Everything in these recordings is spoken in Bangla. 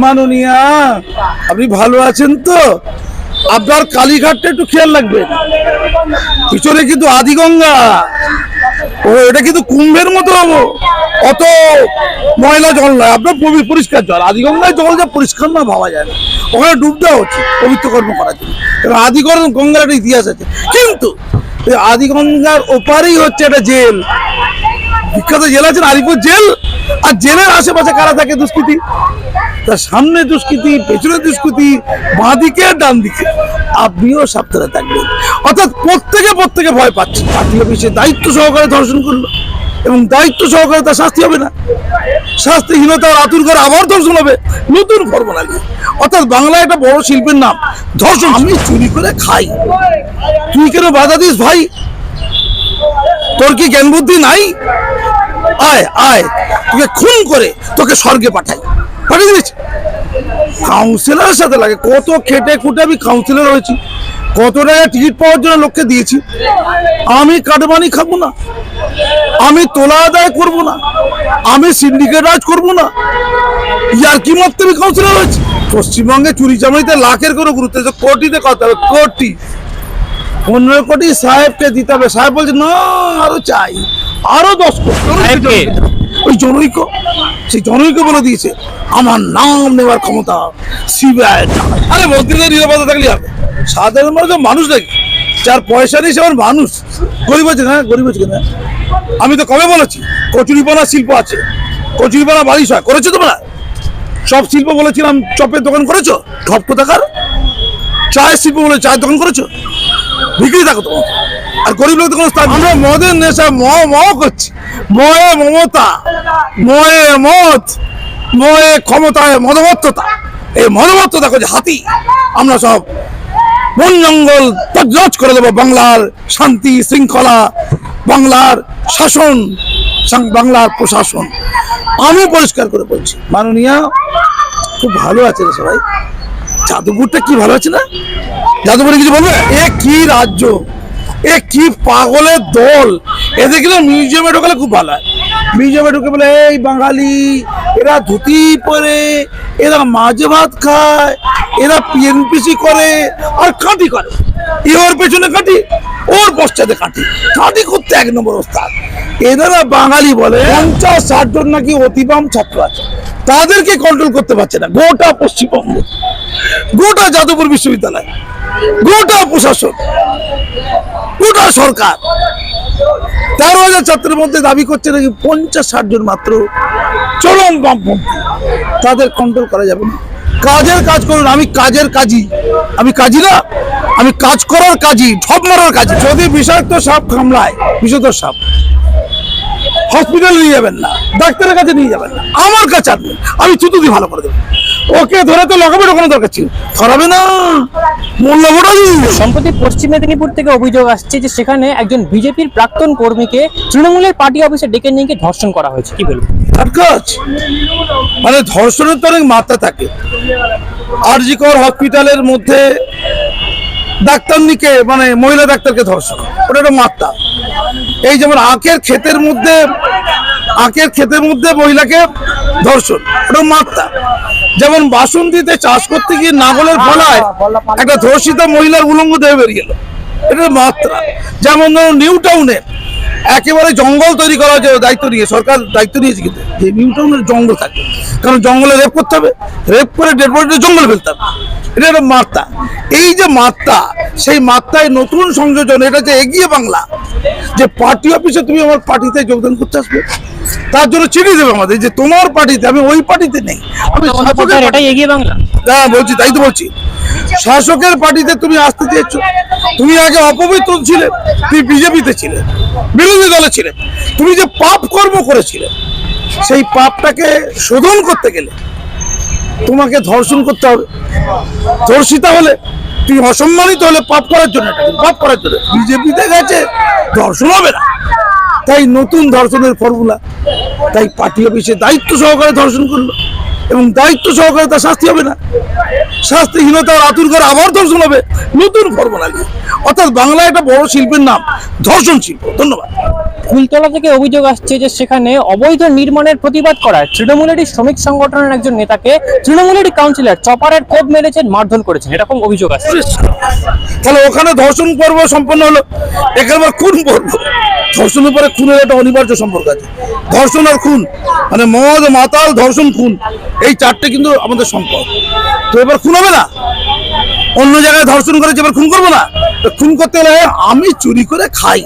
মাননীয়া আপনি ভালো আছেন তো? আপনার কালীঘাটটা একটু খেয়াল রাখবেন। পিছনে কিন্তু আদিগঙ্গা। ও, এটা কিন্তু কুম্ভের মতো হব। অত ময়লা জল নয়। আপনার পরিষ্কার জল। আদিগঙ্গায় জল যা পরিষ্কার না ভাবা যায় না। ওখানে ডুব দেওয়া হচ্ছে পবিত্র কর্ম করার জন্য। এবং আদিগঙ্গা গঙ্গার একটা ইতিহাস আছে। কিন্তু আদিগঙ্গার ওপারেই হচ্ছে একটা জেল। বিখ্যাত জেল আছে আলিপুর জেল? আর জেলের আশেপাশে কারা থাকে দুষ্কৃতি? তার সামনে দুষ্কৃতি, পেছনে দুষ্কৃতি, বাঁ দিকে, ডান দিকে। আপনিও সাবধানে থাকবেন। অর্থাৎ প্রত্যেকে প্রত্যেকে ভয় পাচ্ছে। পার্টি অফিসে দায়িত্ব সহকারে ধর্ষণ করল এবং দায়িত্ব সহকারে তার শাস্তি হবে না। শাস্তিহীনতার আতুর করে আবার ধর্ষণ হবে। নতুন ফর্মুলা নিয়ে। অর্থাৎ বাংলায় একটা বড় শিল্পের নাম, ধর্ষণ। আমি চুরি করে খাই। তুই কেন বাধা দিস ভাই? তোর কি জ্ঞান বুদ্ধি নাই? আয় আয়। তোকে খুন করে তোকে স্বর্গে পাঠাই। পাঠিয়ে দিয়েছি। কাউন্সিলরের সাথে লাগে। কত খেটে খুটে আমি কাউন্সিলর হয়েছি। কত টাকা টিকিট পাওয়ার জন্য লোককে দিয়েছি। আমি কাটবানি খাব না। আমি তোলা আদায় করব না। আমি সিন্ডিকেট রাজ করব না। ইয়ার কি মত আমি কাউন্সিলর হয়েছি? পশ্চিমবঙ্গে চুরি চামারিতে লাখের কোনো গুরুত্ব নেই, কোটিতে কথা হবে কোটি। পনেরো কোটি সাহেবকে দিতে হবে। সাহেব বলছে না আরও চাই। আরও দশ? ওই জনৈক। সেই জনৈক বলে দিয়েছে আমার নাম নেওয়ার ক্ষমতা সিবিআই আরে মন্ত্রীদের নিরাপত্তা থাকলে হবে সাধারণ মানুষ মানুষ নাকি? যার পয়সা নেই সে আমার মানুষ। গরিব আছে না? গরিব আছে না আমি তো কবে বলেছি? কচুরিপানা শিল্প আছে। কচুরিপানা বালিশ হয় করেছ তোমরা? সব শিল্প বলেছিলাম চপের দোকান করেছ? ঠপ কোথাকার? চায়ের শিল্প বলে চায়ের দোকান করেছ? বিক্রি থাকো তোমার আর গরিব লোক কোনো স্থান আমরা মদের নেশা ম ম করছি। ময়ে মমতা ময়ে মত ময়ে ক্ষমতায় মদমত্ততা। এই মদমত্ততা করছে হাতি। আমরা সব বন জঙ্গল তজরজ করে দেবো বাংলার শান্তি শৃঙ্খলা বাংলার শাসন বাংলার প্রশাসন। আমি পরিষ্কার করে বলছি মাননীয়া খুব ভালো আছে রে সবাই। যাদবপুরটা কি ভালো আছে না? যাদবপুরে কিছু বলবে? এ কি রাজ্য? এ কি পাগলের দল? এদের কিন্তু মিউজিয়ামে ঢোকালে খুব ভালো হয়। মিউজিয়ামে ঢুকে বলে, এই বাঙালি, এরা ধুতি পরে, এরা মাঝে ভাত খায়, এরা পিএনপিসি করে আর কাঁটি করে। এ ওর পেছনে কাটি ওর পশ্চাতে কাটি কাটি করতে এক নম্বর ওস্তাদ। এনারা বাঙালি বলে পঞ্চাশ ষাট জন নাকি অতিবাম ছাত্র আছে। তাদেরকে কন্ট্রোল করতে পারছে না। গোটা পশ্চিমবঙ্গ, গোটা যাদবপুর বিশ্ববিদ্যালয়, গোটা প্রশাসন গোটা সরকার। তেরো হাজার ছাত্রের মধ্যে দাবি করছে নাকি পঞ্চাশ ষাট জন মাত্র চরম বামপন্থী। তাদের কন্ট্রোল করা যাবে না। কাজের কাজ করুন, আমি কাজের কাজই। আমি কাজই না, আমি কাজ করার কাজই ঠপ মারার কাজই। যদি বিষাক্ত সাপ কামড়ায়, বিষাক্ত সাপ হসপিটালে নিয়ে যাবেন না, ডাক্তারের কাছে নিয়ে যাবেন না, আমার কাছে আনবেন আমি চুতু দিয়ে ভালো করে দেবো। ওকে ধরে তো লাগাবে কোনো দরকার ছিল। ধরাবে না। সম্প্রতি পশ্চিম মেদিনীপুর থেকে অভিযোগ আসছে যে সেখানে একজন বিজেপির প্রাক্তন কর্মীকে তৃণমূলের পার্টি অফিসে ডেকে নিয়ে গিয়ে ধর্ষণ করা হয়েছে। কি বলব মানে ধর্ষণের তো অনেক মাত্রা থাকে। আরজিকর হসপিটালের মধ্যে ডাক্তারনিকে মানে মহিলা ডাক্তারকে ধর্ষণ। ওটা একটা মাত্রা। এই যেমন আখের ক্ষেতের মধ্যে, আখের ক্ষেতের মধ্যে মহিলাকে ধর্ষণ, ওটা মাত্রা। যেমন বাসন্তীতে চাষ করতে গিয়ে নাগলের ফলায় একটা ধর্ষিত মহিলার উলঙ্গ দেহে বেরিয়ে গেল এটা মাত্রা। যেমন ধরুন নিউ টাউনে একেবারে জঙ্গল তৈরি করা হয়েছে দায়িত্ব নিয়ে সরকার দায়িত্ব নিয়েছে কিন্তু। যে নিউ টাউনের জঙ্গল থাকে কারণ জঙ্গলে রেপ করতে হবে রেপ করে ডেড বডিটা জঙ্গলে ফেলতে হবে। এটা একটা মাত্রা এই যে মাত্রা সেই মাত্রায় নতুন সংযোজন এটা যে এগিয়ে বাংলা যে পার্টি অফিসে তুমি আমার পার্টিতে যোগদান করতে আসবে তার জন্য চিঠি দেবে আমাদের যে তোমার পার্টিতে আমি ওই পার্টিতে নেই আমি হ্যাঁ বলছি তাই তো বলছি। শাসকের পার্টিতে তুমি আসতে চেয়েছো তুমি আগে অপবিত্র ছিলে তুমি বিজেপিতে ছিলে। বিরোধী দলে ছিলে তুমি যে পাপ কর্ম করেছিলে, সেই পাপটাকে শোধন করতে গেলে তোমাকে ধর্ষণ করতে হবে। ধর্ষিতা হলে তুমি অসম্মানিত হলে পাপ করার জন্য পাপ করার জন্য। বিজেপিতে গেছে, ধর্ষণ হবে না। তাই নতুন ধর্ষণের ফর্মুলা, তাই পার্টি অফিসে দায়িত্ব সহকারে ধর্ষণ করল এবং দায়িত্ব সহকারে তার শাস্তি হবে না। শাস্তিহীনতার আতুর করে আবার ধর্ষণ হবে। নতুন ফর্মুলা অর্থাৎ বাংলা একটা বড় শিল্পের নাম ধর্ষণ শিল্প। ধন্যবাদ। কুলতলা থেকে অভিযোগ আসছে যে সেখানে অবৈধ নির্মাণের প্রতিবাদ করায় তৃণমূলেরই শ্রমিক সংগঠনের একজন নেতাকে তৃণমূলেরই কাউন্সিলর চপারের কোপ মেরেছেন, মারধর করেছেন, এরকম অভিযোগ আসছে। তাহলে ওখানে ধর্ষণ পর্ব সম্পন্ন হলো এখানে খুন পর্ব? ধর্ষণের পরে খুনের একটা অনিবার্য সম্পর্ক আছে। ধর্ষণ আর খুন মানে মদ, মাতাল, ধর্ষণ, খুন, এই চারটে কিন্তু আমাদের সম্পদ। তো এবার খুন হবে না? অন্য জায়গায় ধর্ষণ করেছে, এবার খুন করব না? খুন করতে গেলে আমি চুরি করে খাই।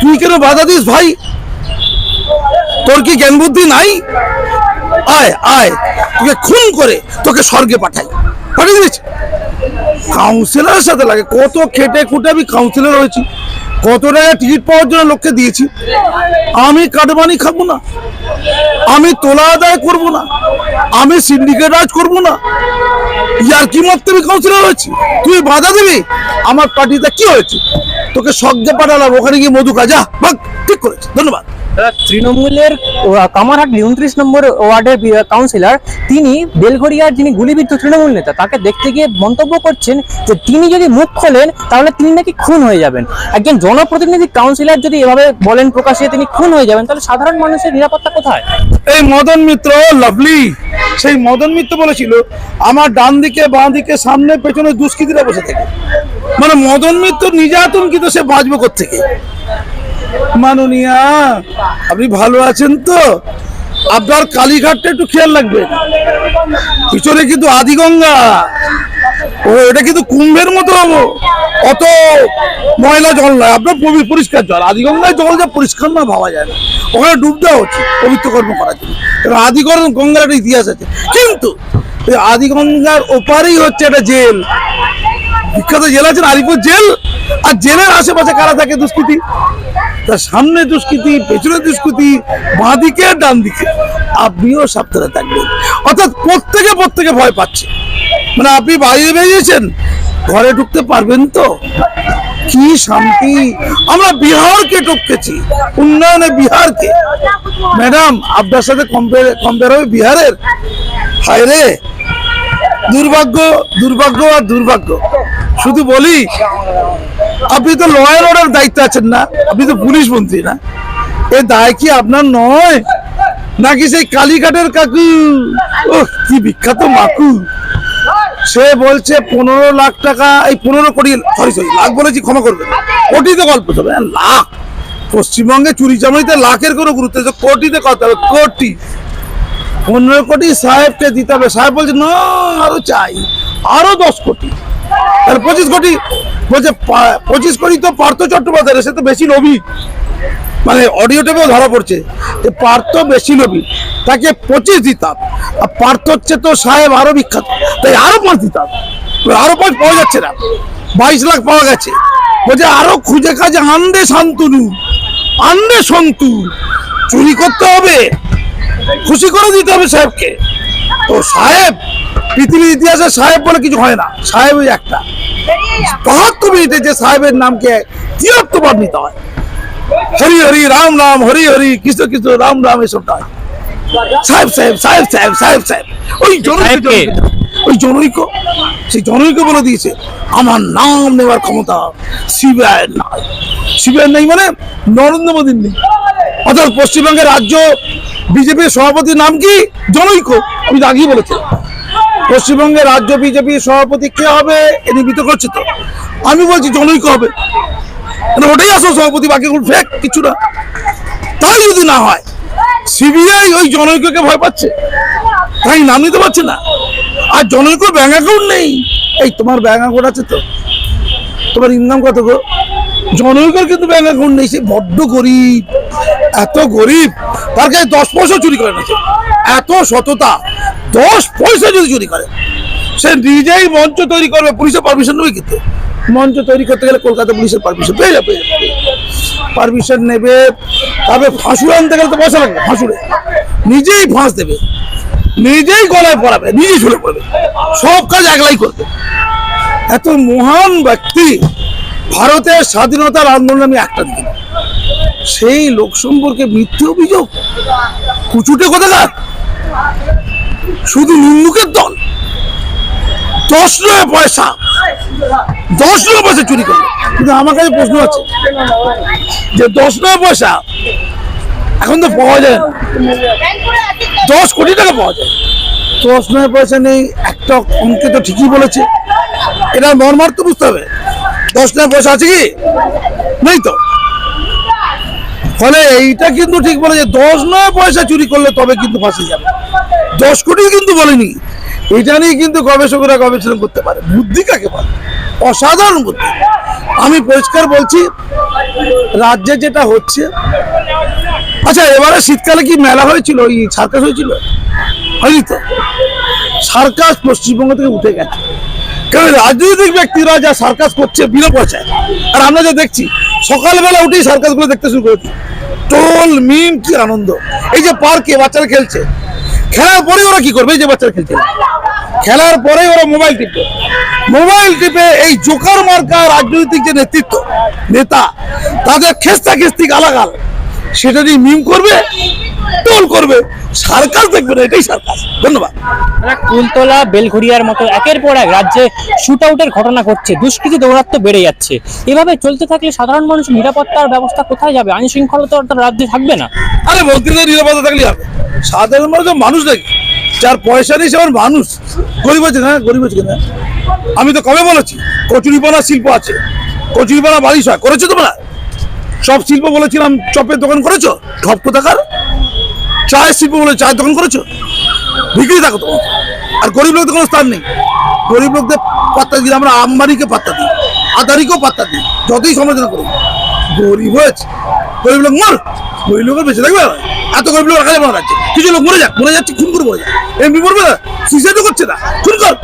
তুই কেন বাধা দিস ভাই? তোর কি জ্ঞান বুদ্ধি নাই? আয় আয়, তোকে খুন করে তোকে স্বর্গে পাঠাই। পাঠিয়ে দিয়েছে। কাউন্সিলরের সাথে লাগে, কত খেটে খুঁটে আমি কাউন্সিলর হয়েছি। কত টাকা টিকিট পাওয়ার জন্য লোককে দিয়েছি। আমি কাটবানি খাব না। আমি তোলা আদায় করব না। আমি সিন্ডিকেট রাজ করব না। ইয়ার কি মত তুমি কাউন্সিলর হয়েছি? তুই বাধা দিবি? আমার পার্টিতে কি হয়েছে? তোকে সজ্ঞে পাঠালাম, ওখানে গিয়ে মধু কাজা ভাগ, ঠিক করেছে, ধন্যবাদ। তৃণমূলের কামারহাট উনত্রিশ নম্বর ওয়ার্ডের কাউন্সিলর, তিনি বেলঘরিয়ার যিনি গুলিবিদ্ধ তৃণমূল নেতা, তাকে দেখতে গিয়ে মন্তব্য করছেন যে তিনি যদি মুখ খোলেন, তাহলে তিনি নাকি খুন হয়ে যাবেন। একজন জনপ্রতিনিধি কাউন্সিলর যদি এভাবে বলেন, প্রকাশ্যে তিনি খুন হয়ে যাবেন, তাহলে সাধারণ মানুষের নিরাপত্তা কোথায়? এই মদন মিত্র লাভলি সেই মদন মিত্র বলেছিল, আমার ডান দিকে, বাঁ দিকে, সামনে, পেছনে দুষ্কৃতীরা বসে থাকে। মানে মদন মিত্র নিজে কিন্তু সে বাঁচবে থেকে মাননীয়া, আপনি ভালো আছেন তো? আপনার কালীঘাটটা একটু খেয়াল রাখবেন পিছনে কিন্তু আদিগঙ্গা। ও, এটা কিন্তু কুম্ভের মতো অত ময়লা জল নয়, আপনার পরিষ্কার জল। আদিগঙ্গায় জল যা পরিষ্কার না ভাবা যায় না। ওখানে ডুব দেওয়া হচ্ছে পবিত্র কর্ম করার জন্য। কারণ আদিগঙ্গা গঙ্গার একটা ইতিহাস আছে। কিন্তু আদিগঙ্গার ওপারেই হচ্ছে একটা জেল। বিখ্যাত জেল আছে আলিপুর জেল? আর জেলের আশেপাশে কারা থাকে দুষ্কৃতি? তার সামনে দুষ্কৃতি, পেছনে দুষ্কৃতি, বাঁ দিকে, ডান দিকে। আপনিও সাবধানে থাকবেন। অর্থাৎ প্রত্যেকে প্রত্যেকে ভয় পাচ্ছে। মানে আপনি বাইরে বেরিয়েছেন, ঘরে ঢুকতে পারবেন তো? কি শান্তি। আমরা বিহারকে টপকেছি উন্নয়নে বিহারকে। ম্যাডাম, আপনার সাথে কম্পেয়ার হবে বিহারের? হায় রে! দুর্ভাগ্য দুর্ভাগ্য আর দুর্ভাগ্য। শুধু বলি আপনি তো লয়ার অর্ডার দায়িত্ব আছেন না আপনি তো পুলিশ মন্ত্রী না। এ দায় কি আপনার নয়? নাকি সেই কালীঘাটের কাকু? ও কি বিখ্যাত মাকু। সে বলছে পনেরো লাখ টাকা এই পনেরো কোটি সরি সরি লাখ বলেছি ক্ষমা করবেন। কোটিতে গল্প হবে হ্যাঁ, লাখ। পশ্চিমবঙ্গে চুরি চামারিতে লাখের কোনো গুরুত্ব আছে কোটিতে কথা হবে? কোটি। পনেরো কোটি সাহেবকে দিতে হবে। সাহেব বলছে না আরও চাই আরও দশ কোটি। তাহলে পঁচিশ কোটি, বলছে পঁচিশ কোটি তো পার্থ চট্টোপাধ্যায় সে তো বেশি লোভী। মানে অডিও টেপেও ধরা পড়ছে যে পার্থ বেশি লোভী। তাকে পঁচিশ দিতাম। আর পার্থ হচ্ছে তো সাহেব আরও বিখ্যাত। তাই আরও পাঁচ দিতাম। আরও পাঁচ পাওয়া যাচ্ছে না। বাইশ লাখ পাওয়া গেছে। বলছে, আরও খুঁজে কাজে আনবে শান্তনু। আনবে সন্তু। চুরি করতে হবে। খুশি করে দিতে হবে সাহেবকে। তো সাহেব পৃথিবীর ইতিহাসে সাহেব বলে কিছু হয় না। সাহেব ওই একটা। বাহাত্তর মিনিটে যে সাহেবের নামকে তিয়াত্তরবার নিতে হয়। হরি হরি রাম রাম হরি হরি কৃষ্ণ কৃষ্ণ রাম রাম এসবটা হয় সাহেব সাহেব সাহেব সাহেব সাহেব সাহেব। ওই জনৈক ওই জনৈক সেই জনৈক বলে দিয়েছে আমার নাম নেওয়ার ক্ষমতা সিবিআই নাই। সিবিআই নেই মানে নরেন্দ্র মোদীর নেই। অর্থাৎ পশ্চিমবঙ্গের রাজ্য বিজেপির সভাপতির নাম কি? জনৈক। আমি আগেই বলেছি। পশ্চিমবঙ্গের রাজ্য বিজেপির সভাপতি কে হবে, এ নিয়ে বিতর্ক হচ্ছে তো। আমি বলছি জনৈক হবে। ওটাই আসল সভাপতি, বাকি ফেক কিছু না। তাই যদি না হয় সিবিআই ওই জনৈককে ভয় পাচ্ছে। তাই নাম নিতে পারছে না। আর জনৈক ব্যাংক অ্যাকাউন্ট নেই। এই তোমার ব্যাংক অ্যাকাউন্ট আছে তো। তোমার ইনকাম কত গো? জনৈকের কিন্তু ব্যাংক অ্যাকাউন্ট নেই, সে বড্ড গরিব। এত গরিব। তার কাছে দশ পয়সা চুরি করে না। এত সততা, দশ পয়সা যদি চুরি করে, সে নিজেই মঞ্চ তৈরি করবে, পুলিশের পারমিশন নেবে কিন্তু। মঞ্চ তৈরি করতে গেলে কলকাতা পুলিশের পারমিশন পেয়ে যাবে পারমিশন নেবে, তবে ফাঁসুড়ে আনতে গেলে তো পয়সা লাগবে ফাঁসুড়ে নিজেই ফাঁস দেবে, নিজেই গলায় পড়াবে নিজেই ঝুলে পড়বে। সব কাজ একলাই করবে। এত মহান ব্যক্তি, ভারতের স্বাধীনতার আন্দোলন আমি একটা দিন সেই লোক সম্পর্কে মিথ্যে অভিযোগ? কুচুটে কোথাকার? শুধু নিন্দুকের দল। দশ নয় পয়সা। দশ নয় পয়সা চুরি করল। কিন্তু আমার কাছে প্রশ্ন আছে যে দশ নয় পয়সা এখন তো পাওয়া যায় না। দশ কোটি টাকা পাওয়া যায়। দশ নয় পয়সা নেই, একটা অঙ্কে তো ঠিকই বলেছে। এটা মর্মার্থ বুঝতে হবে। দশ নয় পয়সা আছে কি? নেই তো। ফলে এইটা কিন্তু ঠিক বলে যে দশ নয় পয়সা চুরি করলে তবে কিন্তু ফাঁসি যাবে। দশ কোটি কিন্তু বলেনি। এটা নিয়ে কিন্তু গবেষকরা গবেষণা করতে পারে। বুদ্ধি কাকে বলে? অসাধারণ বুদ্ধি। আমি পরিষ্কার বলছি, রাজ্যে যেটা হচ্ছে আচ্ছা এবারে শীতকালে কি মেলা হয়েছিল? ওই সার্কাস হয়েছিল? হয়নি তো? সার্কাস পশ্চিমবঙ্গ থেকে উঠে গেছে। রাজনৈতিক ব্যক্তিরা যা সার্কাস করছে বিনা পয়সায়। আর আমরা যা দেখছি, সকালবেলা উঠেই সার্কাসগুলো দেখতে শুরু করেছি। টোল, মিম, কি আনন্দ। এই যে পার্কে বাচ্চারা খেলছে। খেলার পরে ওরা কি করবে? এই যে বাচ্চারা খেলছে। খেলার পরে ওরা মোবাইল টিপে মোবাইল টিপে এই জোকার মার্কা রাজনৈতিক যে নেতৃত্ব, নেতা, তাদের খেস্তা খেস্তি গালাগাল। সেটা নিয়ে মিম করবে টোল করবে। সার্কাস দেখবে না এটাই সার্কাস ধন্যবাদ। কুলতলা বেলঘড়িয়ার মতো একের পর এক রাজ্যে শুট আউটের ঘটনা ঘটছে দুষ্কৃতি দৌরাত্ম বেড়ে যাচ্ছে। এভাবে চলতে থাকলে সাধারণ মানুষের নিরাপত্তার ব্যবস্থা কোথায় যাবে? আইন শৃঙ্খলা তো রাজ্যে থাকবে না। আরে মন্ত্রীদের নিরাপত্তা থাকলে হবে। সাধারণ মানুষ মানুষ নাকি যার পয়সা নেই সে আমার মানুষ। গরিব আছে না? গরিব আছে না আমি তো কবে বলেছি? কচুরিপানা শিল্প আছে। কচুরিপানা বালিশ হয়। করেছ তোমরা? সব শিল্প বলেছিলাম চপের দোকান করেছ? ঠপ কোথাকার? চায়ের শিল্প বলে চায়ের দোকান করেছ? বিক্রি থাকো তোমার আর গরিব লোকদের কোনো স্থান নেই। গরিব লোকদের পাত্তা দিই আমরা আম্বানিকে পাত্তা দিই আদানিকেও পাত্তা দিই যতই সমালোচনা করি গরিব হয়েছে গরিব লোক মর গরিব লোকের বেঁচে থাকবে এত গরিব লোক রাখা যাবে না রাজ্যে। কিছু লোক মরে যাক মরে যাচ্ছে খুন করে মরে যাক। এমনি মরবে না সুইসাইড করছে না। খুন কর।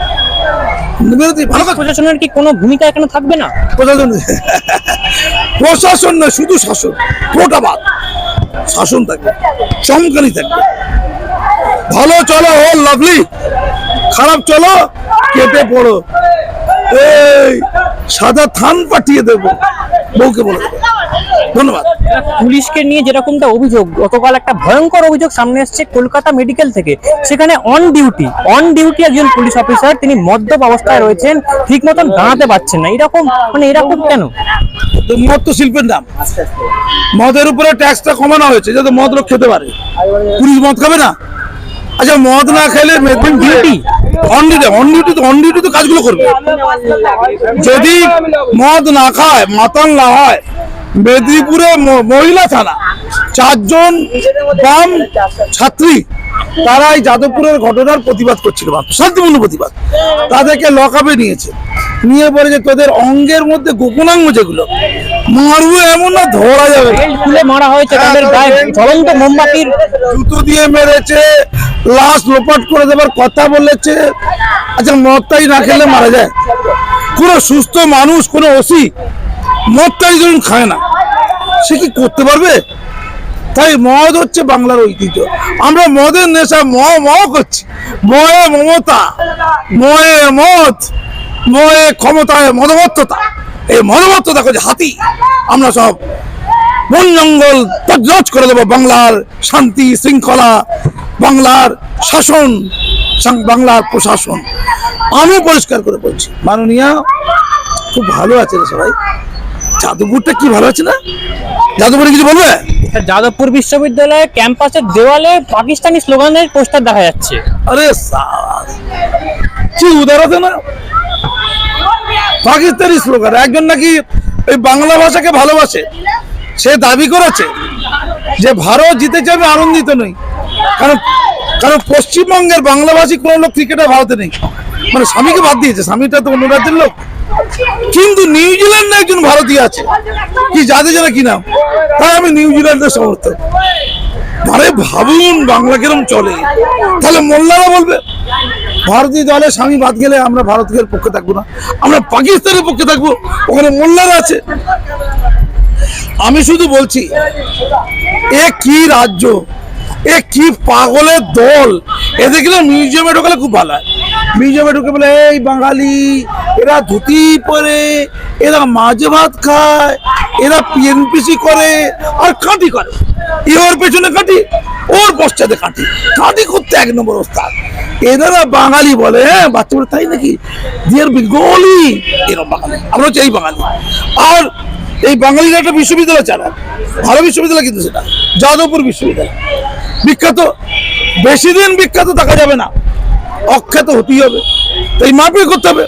ভালো প্রশাসনের কি কোনো ভূমিকা এখানে থাকবে না? প্রশাসন প্রশাসন না, শুধু শাসন। প্রোটাবাদ শাসন থাকবে চমকানি থাকবে। ভালো চলো, ও লাভলি খারাপ চলো কেটে পড়ো। এই, সাদা থান পাঠিয়ে দেবো। বউকে বলে দেবো। ধন্যবাদ। পুলিশকে নিয়ে যেরকমটা অভিযোগ গতকাল একটা ভয়ঙ্কর অভিযোগ সামনে এসেছে কলকাতা মেডিকেল থেকে। সেখানে অন ডিউটি অন ডিউটি একজন পুলিশ অফিসার তিনি মদ্যপ অবস্থায় রয়েছেন ঠিক মতন দাঁড়াতে পারছেন না। এরকম মানে এরকম কেন? তো মদ তো শিল্পের নাম মদের উপরে ট্যাক্সটা কমানো হয়েছে যাতে মদ লোক খেতে পারে। পুলিশ মদ খাবে না? আচ্ছা মদ না খেলে duty on duty on duty তো অন ডিউটি তো কাজগুলো করবে। যদি মদ না খায় মাতাল না হয় মেদিনীপুরে মহিলা থানা। চারজন বাম ছাত্রী তারা এই যাদবপুরের ঘটনার প্রতিবাদ করছিল শান্তিপূর্ণ প্রতিবাদ। তাদেরকে লকআপে নিয়েছে। নিয়ে বলে যে তোদের অঙ্গের মধ্যে গোপনাঙ্গ যেগুলো মারবো এমন না ধরা যাবে। বেল্ট মারা হয়েছে তাদের গায়ে। জ্বলন্ত মোমবাতির জুতো দিয়ে মেরেছে লাশ লোপাট করে দেবার কথা বলেছে। আচ্ছা মদটাই না খেলে মারা যায়? কোনো সুস্থ মানুষ কোনো ওসি মদটাই ধরুন খায় না। সে কি করতে পারবে? তাই মদ হচ্ছে বাংলার ঐতিহ্য। আমরা মদের নেশা ম ম করছি। ময়ে মমতা ময়ে মদ ময়ে ক্ষমতায় মদমত্ততা। এই মদমত্ততা করছে হাতি। আমরা সব বন জঙ্গল তজরজ করে দেবো বাংলার শান্তি শৃঙ্খলা, বাংলার শাসন বাংলার প্রশাসন। আমি পরিষ্কার করে বলছি। মাননীয়া, খুব ভালো আছে রে সবাই। যাদবপুরটা কি ভালো আছে না? যাদবপুরে কিছু বলবে? যাদবপুর বিশ্ববিদ্যালয়ের ক্যাম্পাসের দেওয়ালে পাকিস্তানি স্লোগানের পোস্টার দেখা যাচ্ছে। আরে কি উদার আছে না? পাকিস্তানি স্লোগান একজন নাকি ওই বাংলা ভাষাকে ভালোবাসে সে দাবি করেছে যে ভারত জিতেছে আমি আনন্দিত নই। কারণ কারণ পশ্চিমবঙ্গের বাংলাভাষী কোনো লোক ক্রিকেটার ভারতে নেই। মানে স্বামীকে বাদ দিয়েছে স্বামীটা তো অন্য রাজ্যের লোক। কিন্তু নিউজিল্যান্ডে একজন ভারতীয় আছে। কি যাদের যেন কি নাম? তাই আমি নিউজিল্যান্ডের সমর্থক। আরে ভাবুন বাংলা কিরম চলে। তাহলে মোল্লারা বলবে, ভারতীয় দলে স্বামী বাদ গেলে আমরা ভারতের পক্ষে থাকব না। আমরা পাকিস্তানের পক্ষে থাকব। ওখানে মোল্লারা আছে। আমি শুধু বলছি, এ কি রাজ্য? এ কি পাগলের দল? এ দেখলে মিউজিয়ামে ঢোকালে খুব ভালো হয়। মিউজিয়ামে ঢুকে বলে, এই বাঙালি, এরা ধুতি পরে, এরা মাঝে ভাত খায়, এরা পিএনপিসি করে আর কাঁটি করে। ওর পেছনে কাটি ওর পশ্চাতে কাটি কাটি করতে এক নম্বর ওস্তাদ। এনারা বাঙালি বলে হ্যাঁ বাচ্চা বলে তাই নাকি? দিয়ার বেঙ্গলি এরকম বাঙালি, আমরা হচ্ছে এই বাঙালি। আর এই বাঙালির একটা বিশ্ববিদ্যালয় চালায়। ভালো বিশ্ববিদ্যালয় কিন্তু সেটা। যাদবপুর বিশ্ববিদ্যালয়। বিখ্যাত। বেশি দিন বিখ্যাত থাকা যাবে না। অখ্যাত হতেই হবে। তো এই মাপে করতে হবে।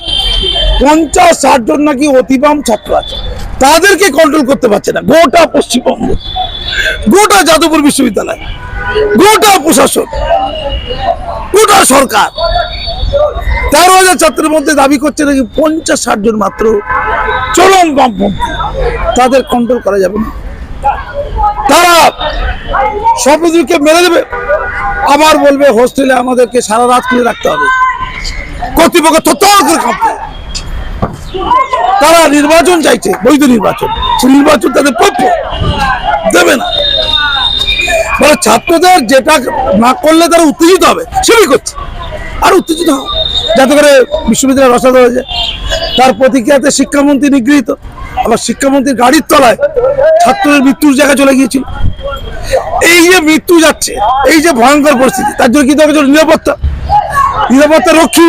পঞ্চাশ, ষাট জন নাকি অতিবাম ছাত্র আছে। তাদেরকে কন্ট্রোল করতে পারছে না। গোটা পশ্চিমবঙ্গ। গোটা যাদবপুর বিশ্ববিদ্যালয়। গোটা প্রশাসন। গোটা সরকার। তেরো হাজার ছাত্রের মধ্যে দাবি করছে নাকি পঞ্চাশ, ষাট জন মাত্র চলন বামপন্থী। তাদের কন্ট্রোল করা যাবে না। তারা শপথকে মেরে দেবে। আবার বলবে, হোস্টেলে আমাদেরকে সারা রাত খুলে রাখতে হবে। কর্তৃপক্ষ তত্ত্ব করে তারা নির্বাচন চাইছে, বৈধ নির্বাচন। সেই নির্বাচন তাদের প্রাপ্য দেবে না। মানে ছাত্রদের যেটা না করলে তারা উত্তেজিত হবে সেটাই করছে? আর উত্তেজিত হবে যাতে করে বিশ্ববিদ্যালয় রসাদ হয়ে যায়। তার প্রতিক্রিয়াতে শিক্ষামন্ত্রী নিগৃহীত। আবার শিক্ষামন্ত্রীর গাড়ির তলায় ছাত্রদের মৃত্যুর জায়গায় চলে গিয়েছিল। এই যে মৃত্যু যাচ্ছে এই যে ভয়ঙ্কর পরিস্থিতি তার জন্য কি দরকার নিরাপত্তা? নিরাপত্তা রক্ষী?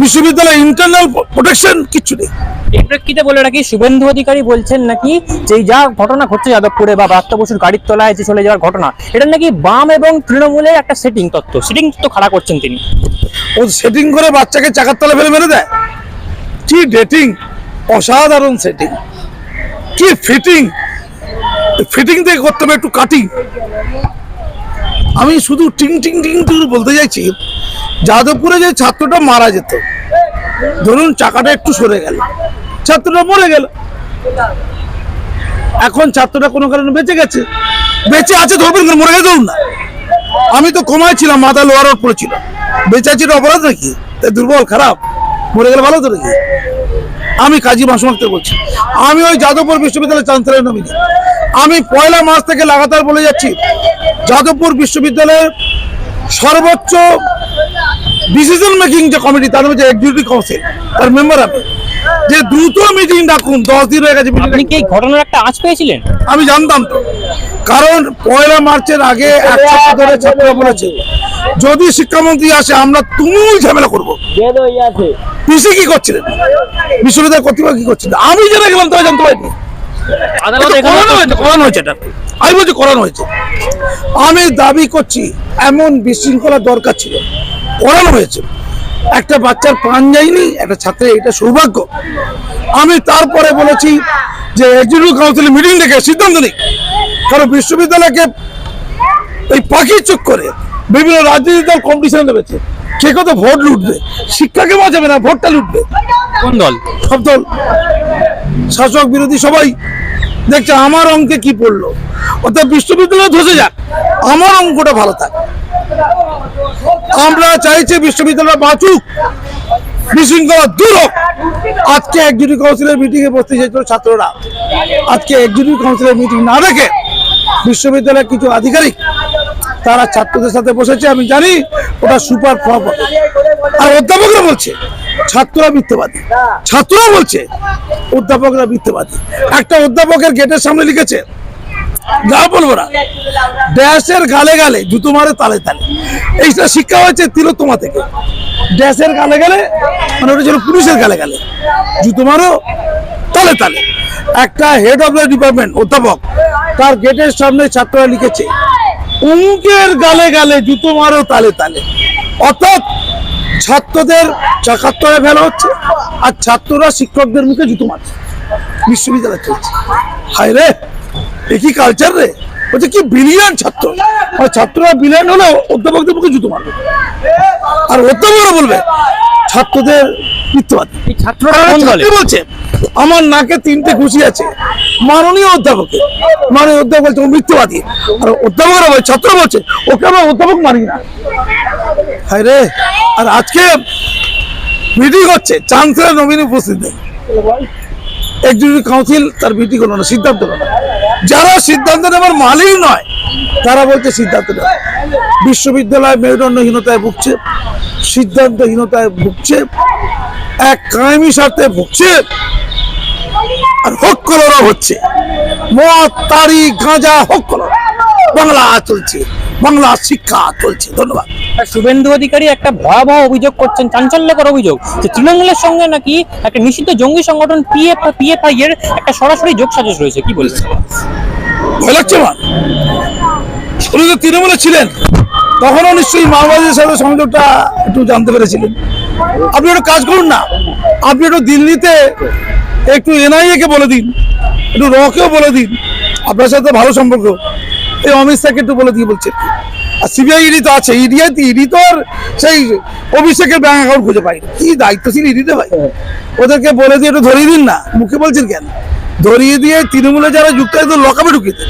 বিশ্ববিদ্যালয় ইন্টারনাল প্রোটেকশন কিচ্ছু নেই। এর প্রেক্ষিতে বলে রাখি শুভেন্দু অধিকারী বলছেন নাকি যে যা ঘটনা ঘটছে যাদবপুরে বা ব্রাত্য বসুর গাড়ির তলায় যে চলে যাওয়ার ঘটনা এটা নাকি বাম এবং তৃণমূলের একটা সেটিং তত্ত্ব সেটিং তত্ত্ব খাড়া করছেন তিনি। ও সেটিং করে বাচ্চাকে চাকার তলে ফেলে মেরে দেয়? কি ডেটিং অসাধারণ সেটিং কি ফিটিং ফিটিং থেকে করতে হবে, একটু কাটিং। আমি শুধু টিং টিং টিং টিং বলতে চাইছি, যাদবপুরে যে ছাত্রটা মারা যেত, ধরুন চাকাটা একটু সরে গেল, ছাত্রটা মরে গেল। এখন ছাত্রটা কোনো কারণে বেঁচে গেছে? বেঁচে আছে ধরবেন? মরে গেছে না। আমি তো কমায় ছিলাম, মাথা লোয়ার আউট পড়েছিল বেঁচে আছি অপরাধ নাকি? তাই দুর্বল, খারাপ। মরে গেলে ভালো তো নাকি? আমি কাজী মাসুমাক্তে বলছি। আমি ওই যাদবপুর বিশ্ববিদ্যালয়ের চ্যান্সেলর নমিনি আমি পয়লা মাস থেকে লাগাতার বলে যাচ্ছি যাদবপুর বিশ্ববিদ্যালয়ের সর্বোচ্চ ডিসিশন মেকিং যে কমিটি তার মধ্যে এক্সিকিউটিভ কাউন্সিল তার মেম্বার আমি। যে দ্রুত মিটিং ডাকুন দশ দিন হয়ে গেছে আপনি কি এই ঘটনার একটা আঁচ পেয়েছিলেন? আমি জানতাম তো। কারণ পয়লা মার্চের আগে এক সপ্তাহ ধরে ছাত্ররা বলেছে যদি শিক্ষামন্ত্রী আসে আমরা তুমুল ঝামেলা করব। পিসি কি করছিলেন? বিশ্ববিদ্যালয় কর্তৃপক্ষ কি করছিলেন? আমি জেনে গেলাম তাই জানতে পারিনি। আদালত এটা করানো হয়েছে এটা। আমি বলছি করানো হয়েছে। আমি দাবি করছি এমন বিশৃঙ্খলার দরকার ছিল। করানো হয়েছে। একটা বাচ্চার প্রাণ যায়নি একটা ছাত্রের এটা সৌভাগ্য। আমি তারপরে বলেছি যে এক্সিকিউটিভ কাউন্সিলের মিটিং ডেকে সিদ্ধান্ত নিই কারণ বিশ্ববিদ্যালয়কে এই পাখির চোখ করে বিভিন্ন রাজনৈতিক দল কম্পিটিশন দেবেছে কে কত ভোট লুটবে? শিক্ষাকে বাঁচাবে না ভোটটা লুটবে। কোন দল? সব দল। শাসক বিরোধী সবাই দেখছে, আমার অঙ্কে কি পড়ল? অর্থাৎ বিশ্ববিদ্যালয় ধসে যাক। আমার অঙ্কটা ভালো থাক। আমরা চাইছি বিশ্ববিদ্যালয় বাঁচুক, বিশৃঙ্খলা দূর হোক। আজকে এক্সিকিউটিভ কাউন্সিলের মিটিং এ বসতে চাইছিল ছাত্ররা। আজকে এক্সিকিউটিভ কাউন্সিলের মিটিং না রেখে বিশ্ববিদ্যালয়ের কিছু আধিকারিক তারা ছাত্রদের সাথে বসেছে, আমি জানি, ওটা সুপার ফ্লপ আর অধ্যাপকরা বলছে ছাত্ররা মিথ্যবাদী। ছাত্ররা বলছে অধ্যাপকরা মিথ্যবাদী। একটা অধ্যাপকের গেটের সামনে লিখেছে বলব না। ড্যাশের গালে গালে জুতো মারে তালে তালে। এইটা শিক্ষা হয়েছে থেকে। ড্যাশের গালে গালে মানে ওটা ছিল পুলিশের গালে গালে। জুতো মারো, তালে তালে। একটা হেড অফ দ্য ডিপার্টমেন্ট অধ্যাপক, তার গেটের সামনে ছাত্ররা লিখেছে অঙ্কের গালে গালে জুতো মারো তালে তালে। অর্থাৎ ছাত্রদের চাকাত্তরে ফেলা হচ্ছে আর ছাত্ররা শিক্ষকদের মুখে জুতো মারছে। বিশ্ববিদ্যালয় চলছে। হায় রে এ কি কালচার রে? বলছে কি বিলিয়ন ছাত্র। আর ছাত্ররা বিলিয়ন হলে অধ্যাপকদের মুখে জুতো মারবে। আর অধ্যাপকরা বলবে ছাত্রদের মিথ্যবাদী। ছাত্ররা বলছে আমার নাকে তিনটে খুশি আছে মাননীয় অধ্যাপকে। মানে অধ্যাপক বলছে ও মিথ্যবাদী। আর অধ্যাপকরা বলছে ছাত্র বলছে ওকে আমরা অধ্যাপক মানি না। হায় রে আর আজকে মিটিং হচ্ছে চান্সেলর নবীন উপস্থিত নেই। এক্সিকিউটিভ কাউন্সিল তার মিটিং হলো না, সিদ্ধান্ত হলো না। যারা সিদ্ধান্ত নেবার মালিক নয়, তারা বলছে সিদ্ধান্ত নেবে বিশ্ববিদ্যালয় মেরুদণ্ডহীনতায় ভুগছে, সিদ্ধান্তহীনতায় ভুগছে, এক কায়েমি স্বার্থে ভুগছে, আর হোক কলরা হচ্ছে। মদ, তারি, গাঁজা, হোক কলরা বাংলা চলছে, বাংলা শিক্ষা চলছে। ধন্যবাদ। শুভেন্দু অধিকারী একটা ভয়াবহ অভিযোগ করছেন, চাঞ্চল্যকর অভিযোগ যে তৃণমূলের সঙ্গে নাকি একটা নিষিদ্ধ জঙ্গি সংগঠন পিএফ পিএফআই এর একটা সরাসরি যোগ সাজস রয়েছে, কি বলছেন ভয় লাগছে তৃণমূলে ছিলেন, তখনও নিশ্চয়ই মাওবাদীদের সাথে সংযোগটা একটু জানতে পেরেছিলেন। আপনি একটু কাজ করুন না, আপনি একটু দিল্লিতে একটু এনআইএ কে বলে দিন, একটু রকেও বলে দিন, আপনার সাথে ভালো সম্পর্ক। এই অমিত শাহকে একটু বলে দিয়ে বলছে সিবিআই ইডি তো আছে ইডি ইডি তো সেই অভিষেকের ব্যাংক অ্যাকাউন্ট খুঁজে পাই কি দায়িত্বশীল ইডিতে ভাই? ওদেরকে বলে দিয়ে একটু ধরিয়ে দিন না। মুখে বলছেন কেন? ধরিয়ে দিয়ে তৃণমূলে যারা যুক্ত আছে লকাপে ঢুকিয়ে দেন।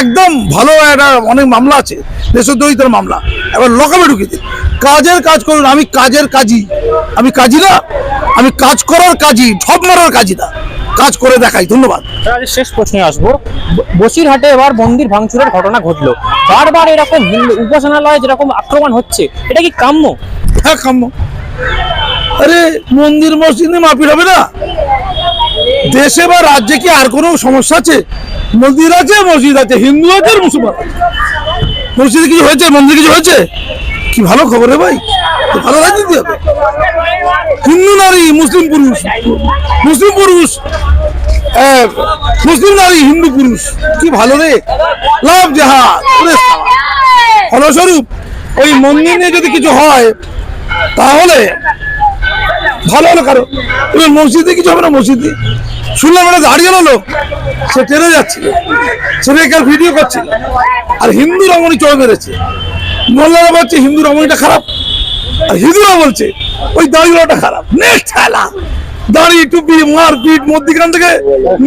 একদম ভালো একটা অনেক মামলা আছে দেশদ্রোহিতার মামলা। এবার লকাপে ঢুকিয়ে দিন। কাজের কাজ করুন। আমি কাজের কাজই। আমি কাজী না। আমি কাজ করার কাজই। ঠপ মারার কাজই না। কাজ করে দেখাই ধন্যবাদ। শেষ প্রশ্নে আসব। বসিরহাটে এবার মন্দির ভাঙচুরের ঘটনা ঘটলো। বারবার এরকম হিন্দু উপাসনালয়ে যেরকম আক্রমণ হচ্ছে এটা কি কাম্য? হ্যাঁ কাম্য। আরে মন্দির মসজিদে মারপিট হবে না? দেশে বা রাজ্যে কি আর কোনো সমস্যা আছে? মন্দির আছে মসজিদ আছে হিন্দু আছে মুসলমান মসজিদে কিছু হয়েছে? মন্দির কিছু হয়েছে? কি ভালো খবর রে ভাই? ভালো রাজনীতি হবে হিন্দু নারী, মুসলিম পুরুষ। মুসলিম পুরুষ। মুসলিম নারী, হিন্দু পুরুষ। কি ভালো রে? লাভ জাহাজ ফলস্বরূপ, ওই মন্দির নিয়ে যদি কিছু হয়, তাহলে ভালো হলো কারও। এবার মসজিদে কিছু হবে না মসজিদে? শুনলাম একটা দাঁড়িয়ে লোক, সে ট্রেনে যাচ্ছিল। সে ভিডিও করছিল। আর হিন্দু রমণী চড়ে মেরেছে মোল্লারা বলছে হিন্দু রমণীটা খারাপ। আর হিন্দুরা বলছে ওই দাঁড়িয়েটা খারাপ। নেক্সট খেলা। দাঁড়িয়ে টুপি মারপিট মধ্যিখান থেকে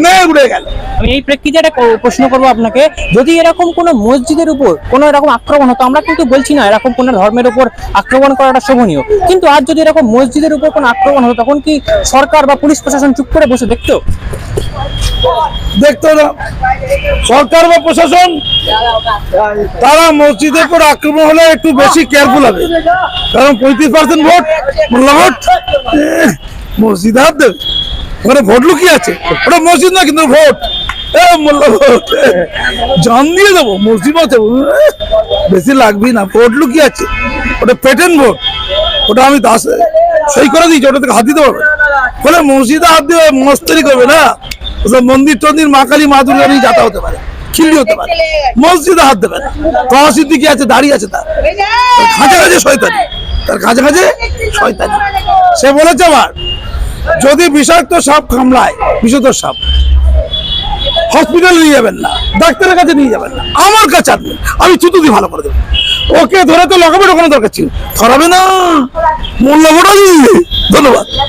নে উড়ে গেল। আমি এই প্রেক্ষিতে একটা প্রশ্ন করব আপনাকে। যদি এরকম কোনো মসজিদের উপর কোনো এরকম আক্রমণ হতো আমরা কিন্তু বলছি না এরকম কোনো ধর্মের উপর আক্রমণ করাটা শোভনীয়। কিন্তু আজ যদি এরকম মসজিদের উপর কোনো আক্রমণ হতো তখন কি সরকার বা পুলিশ প্রশাসন চুপ করে বসে দেখতো? দেখতো না। সরকার বা প্রশাসন? তারা মসজিদের উপর আক্রমণ হলে একটু বেশি কেয়ারফুল হবে। কারণ পঁয়ত্রিশ পার্সেন্ট ভোট ভোট মসজিদ হাত দেবে ওখানে ভোট লুকিয়ে আছে। ওটা মসজিদ না কিন্তু ভোট। জান দিয়ে দেবো, মসজিদ আছে বেশি লাগবেই না, ভোট লুকিয়ে আছে। ওটা পেটেন ভোট। ওটা আমি দাস, সই করে দিয়েছি, ওটা থেকে হাত দিতে পারবে। ফলে মসজিদে হাত দিয়ে মস্তারি করবে না? মন্দির টন্দির, মা কালী, মা দুর্গা নিয়ে যাতা হতে পারে, খিল্লি হতে পারে। মসজিদে হাত দেবে না। তহসিদ্ধি কি আছে, দাঁড়িয়ে আছে তার। খাঁচা খাঁচে শয়তানি। তার কাছে কাছে শয়তানি। সে বলেছে আবার যদি বিষাক্ত সাপ কামড়ায়, বিষাক্ত সাপ হসপিটালে নিয়ে যাবেন না, ডাক্তারের কাছে নিয়ে যাবেন না, আমার কাছে আপনি, আমি চুতু দিয়ে ভালো করে দেবো। ওকে ধরে তো লাগাবে কোনো দরকার ছিল ধরাবে না। মূল্য ধন্যবাদ।